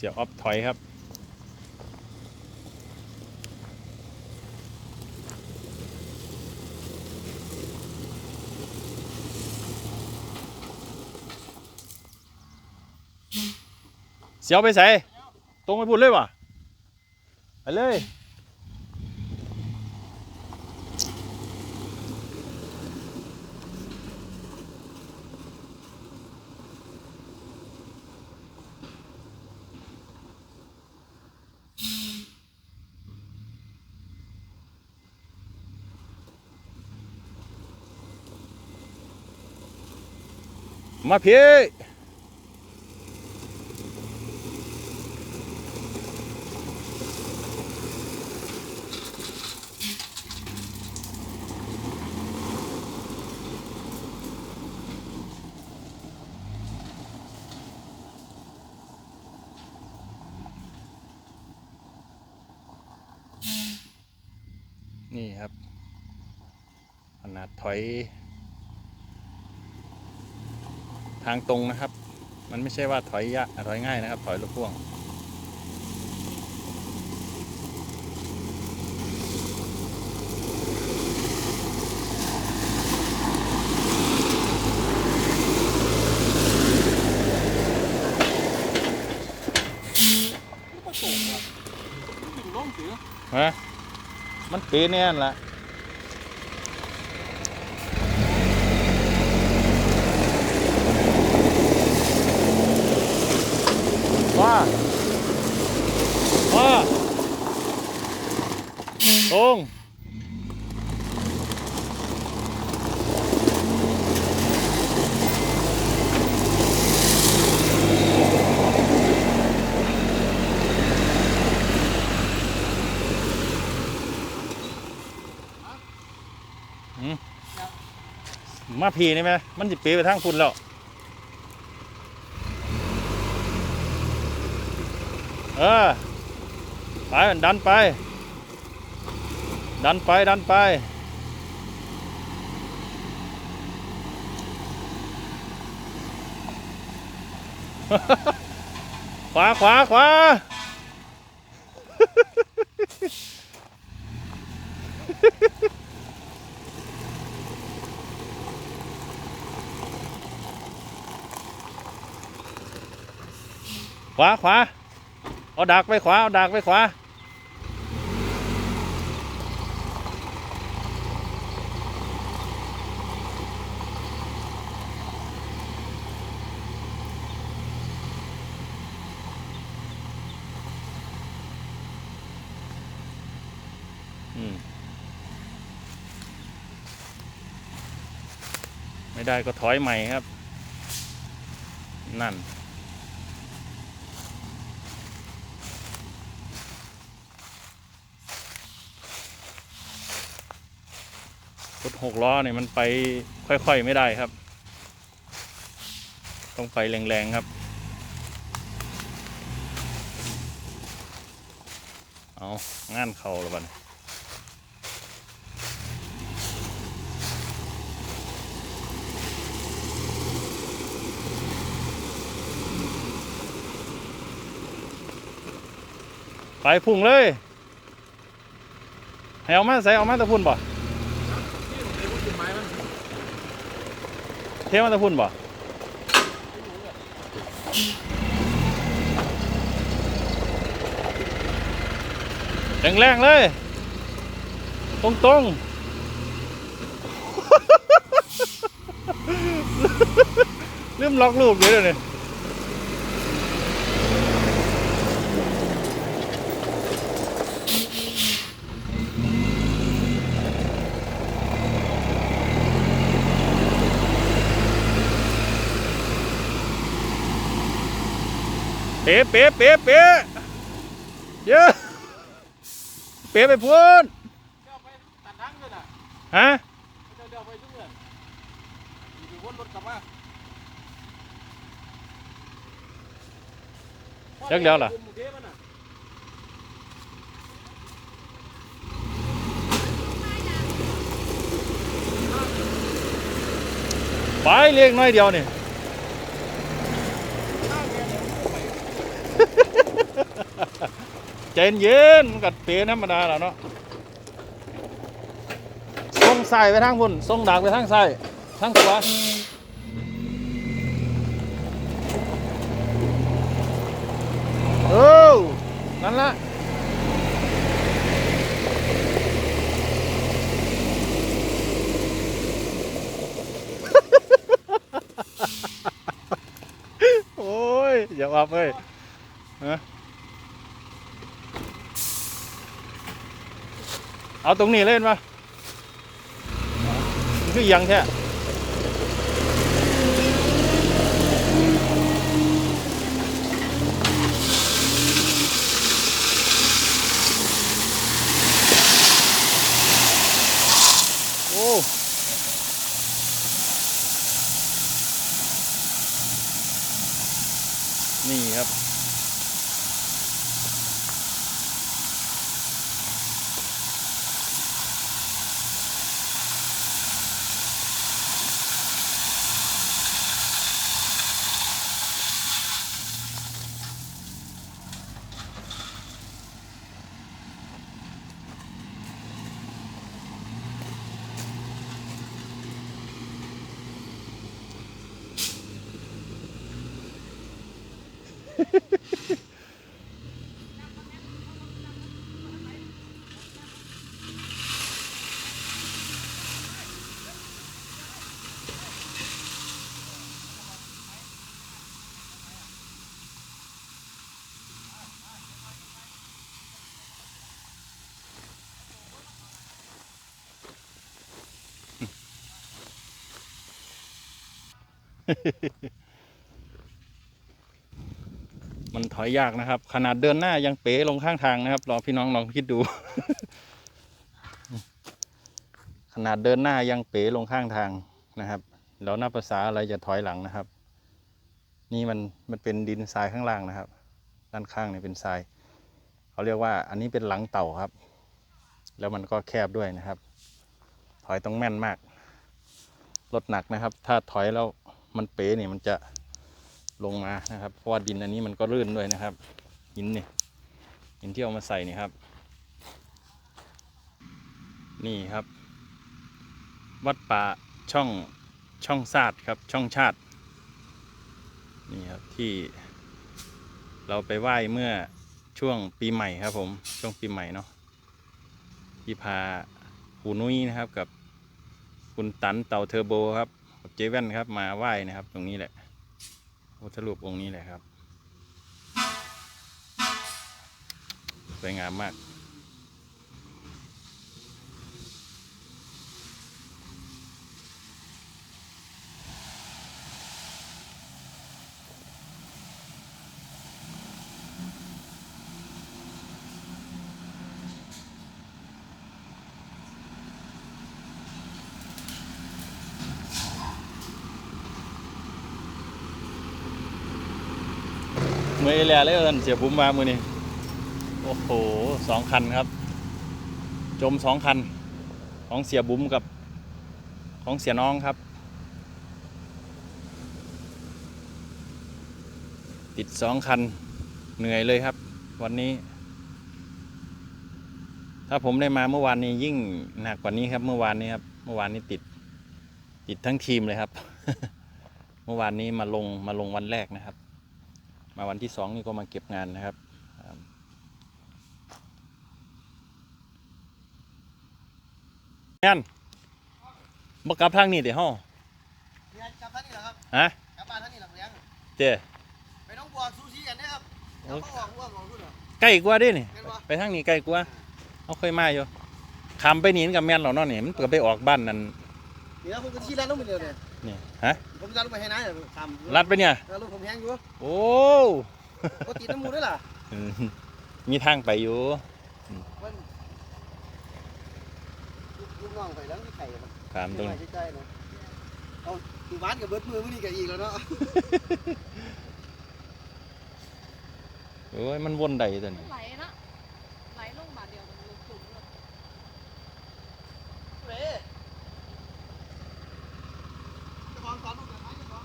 สียออฟถอยครับ เสียวไปใส่ตรงไปพูดเลยวะไปเลย มาพี่นี่ครับขนาดถอย ทางตรงนะครับ มันไม่ใช่ว่าถอยยะถอยง่ายนะครับ ถอยรถพ่วงก็ส่งอะถึงร่องเสือฮะ มันปีแน่นละว่าว่า ตรงมาพีนี่ไหมมันจะปีไปทางคุณแล้วเออ ไปดันไป ดันไป ดันไป ขวาขวาขวาขวาขวาเอาดักไปขวาเอาดักไปขวา ไม่ได้ก็ถอยใหม่ครับ นั่น รถหกล้อเนี่ยมันไปค่อยๆไม่ได้ครับ ต้องไปแรงๆครับ เอางานเข่าแล้วบัดน ไปพุ่งเลยให้เอามาใส่เอามาตะพุ่นบ่เทมาตะพุ่นบ่แรงๆเลย ตรงๆลืมล็อกลูกเดี๋ยวนี้ เป๊ะเป๊ะเป๊ะเป๊ะเยอะเป๊ะไปพูนฮะยักเดียวล่ะไปเรียกน้อยเดียวเนี่ย ข้างแกเนี่ย เย็นมันกัดเป๋ธรรมดาแล้วเนาะส่งใส่ไปทางบนส่งดักไปทางใส่ทางขวาเออนั่นละโอ้ยอย่าวับเอ้ยฮะ เอาตรงนี้เล่นปะมันคืออิหยังแท้โอ้ นี่ครับ มันถอยยากนะครับ ขนาดเดินหน้ายังเป๋ลงข้างทางนะครับลองพี่น้องลองคิดดู ขนาดเดินหน้ายังเป๋ลงข้างทางนะครับแล้วหน้าภาษาอะไรจะถอยหลังนะครับ นี่มันมันเป็นดินทรายข้างล่างนะครับ ด้านข้างเนี่ยเป็นทราย เขาเรียกว่า อันนี้เป็นหลังเต่าครับ แล้วมันก็แคบด้วยนะครับ ถอยต้องแม่นมากรถหนักนะครับ ถ้าถอยแล้ว มันเป๋เนี่ยมันจะลงมานะครับเพราะว่าดินอันนี้มันก็ลื่นด้วยนะครับหินเนี่ยหินที่เอามาใส่นี่ครับ นี่ครับ วัดป่าช่องช่องซาดครับช่องชาตินี่ครับที่เราไปไหว้เมื่อช่วงปีใหม่ครับผมช่วงปีใหม่เนาะที่พาปูนุ้ยนะครับกับคุณตันเต่าเทอร์โบครับ เจวันครับมาไหว้นะครับ ตรงนี้แหละพุทธรูปองค์นี้แหละครับสวยงามมาก เมื่อแล้วเลยท่านเสียบุ้มมามือนี่โอ้โหสองคันครับ จมสองคัน ของเสียบุ้มกับ ของเสียน้องครับ ติดสองคันเหนื่อยเลยครับ วันนี้ ถ้าผมได้มาเมื่อวานนี้ยิ่งหนักกว่านี้ครับ เมื่อวานนี้ครับ เมื่อวานนี้ติด ติดทั้งทีมเลยครับ เมื่อวานนี้มาลงมาลงวันแรกนะครับ มาวันที่สองนี่ก็มาเก็บงานนะครับครับงานบอกกลับทางนี้เดี๋ยวห้อเรียนกลับท่านนี่เหรอครับฮะกลับบ้านท่านนี่เหรอเลี้ยงเจ้ไปน้องบัวซูชิกันนะครับเดี๋ยวเขาออกบัวของรุ่นเหรอใกล้กว่าเด้วยนี่เห็นปะไปทางนี้ใกล้กว่าเอาเคยมาอยู่คำไปหนีกับแม่นเราเนาะนี่มันเปิดไปออกบ้านนั่นเดี๋ยวผมก็ชี้ร้านลงไปเดียวเนี่ย นี่ฮะผมจะลงไปให้นายเดี๋ยวทำลัดไปเนี่ยแล้วลูกผมแห้งอยู่โอ้ก็ติดน้ำมูด้วยล่ะอืมมีทางไปอยู่มันลูกน้องไปแล้วที่ไข่มันถามตรงไม่ใกล้ๆเนาะเอาตีบ้านกับเบิร์ดมือมื่อนี้กับอีกแล้วเนาะโอ้ยมันวนใดตัวนี้ไหลนะไหลลงบาทเดียวมันลงสูงเลย เว้ยเจ้าของสอนลูกแบบไหนเจ้าของ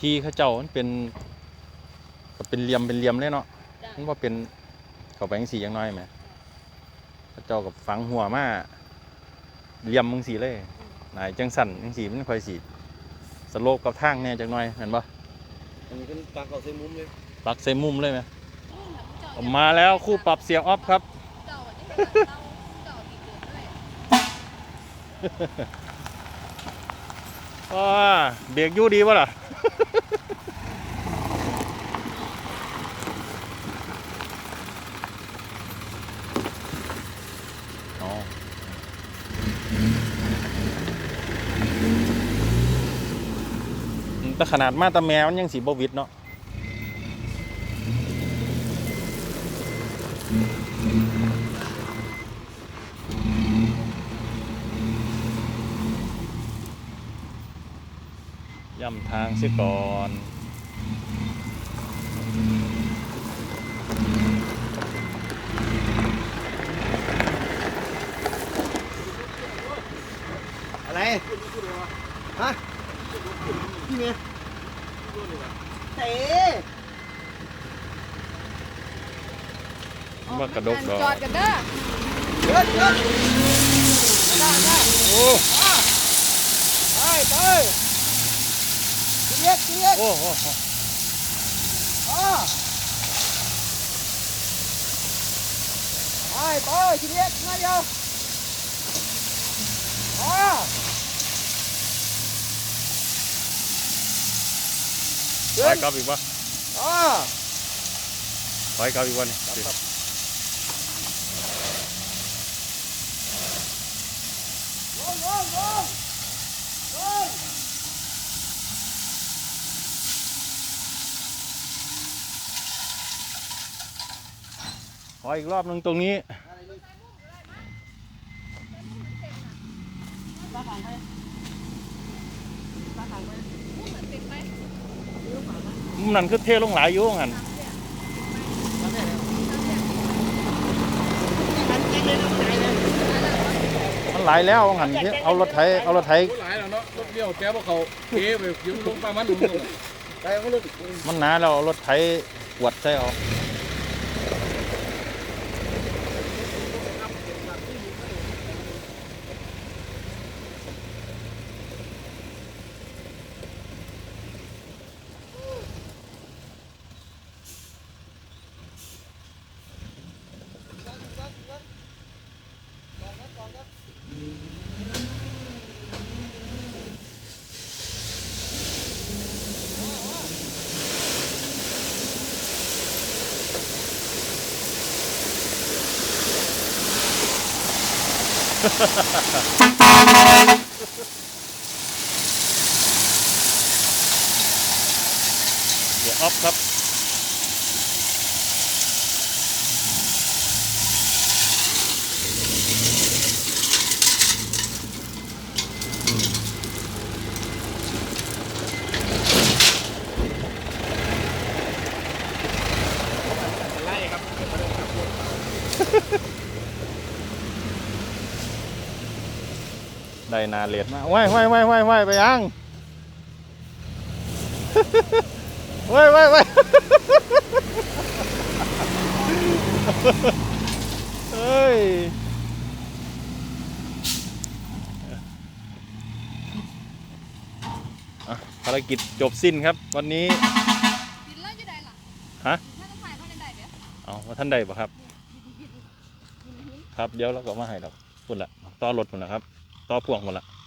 ที่เขาเจ้ามันเป็นประเป็นเหลี่ยมเป็นเหลี่ยมเลยเนาะจ้ะมันว่าเป็นเข้าไปจังสีอย่างน้อยไหมพระเจ้ากับฝังหัวมาเหลี่ยมมึงสีเลยนายจังสั่นจังสีมันค่อยสีสโลปกับทางเนี่ยจังน้อยเห็นปะอันนี้เป็นปลาเขาใส่มุมเลยปักใส่มุมเลยไหมเจ้าออกมาแล้วคู่ปรับเสียงออฟครับเจ้าอันนี้เจ้าเจ้าอีกเดือนเลยว้าเบรกอยู่ดีวะล่ะ แต่ขนาดมาตาแมวมันยังสีบวิดเนาะย่ำทางเสียก่อน เมย์เต๋ว่ากระดกดอกจอดกันเด้อเดินเดินได้ได้โอ้ไปไปเรียกเรียกโอ้โอ้โอ้อ๋อไปไปเรียกง่ายเดียวอ๋อถอยกลับอีกวะอ๋อ ถอยกลับอีกวะนี่สิลงลงลงลงถอยอีกรอบหนึ่งตรงนี้ พูดเหมือนติดไหม มุมนั้นคือเทลงหลายอยู่หันมันหลายแล้วหันเอารถไถเอารถไถโอ้หลายแล้วเนาะรถเลี้ยวแกบ่เขาเทไปยืมลงปลามันหนุ่มไปเอาลูกมันหนาแล้วเอารถไถกวดใส่เอา เดี๋ยวออฟครับ ไล่ครับ ได้นาเลียดมาไหว้ไหว้ไหว้ไหว้ไหว้ไปยังไหว้ไหว้ไหว้เฮ้ยอะภารกิจจบสิ้นครับ วันนี้ดินแล้วจะได้ล่ะฮะถ้าจะถ่ายเขาจะได้เดี๋ยวเอาว่าท่านใดปะครับ ครับ เดี๋ยวเราก็มาให้ดอกพุ่นละต่อรถพุ่นละครับ ต่อพ่วงหมดละ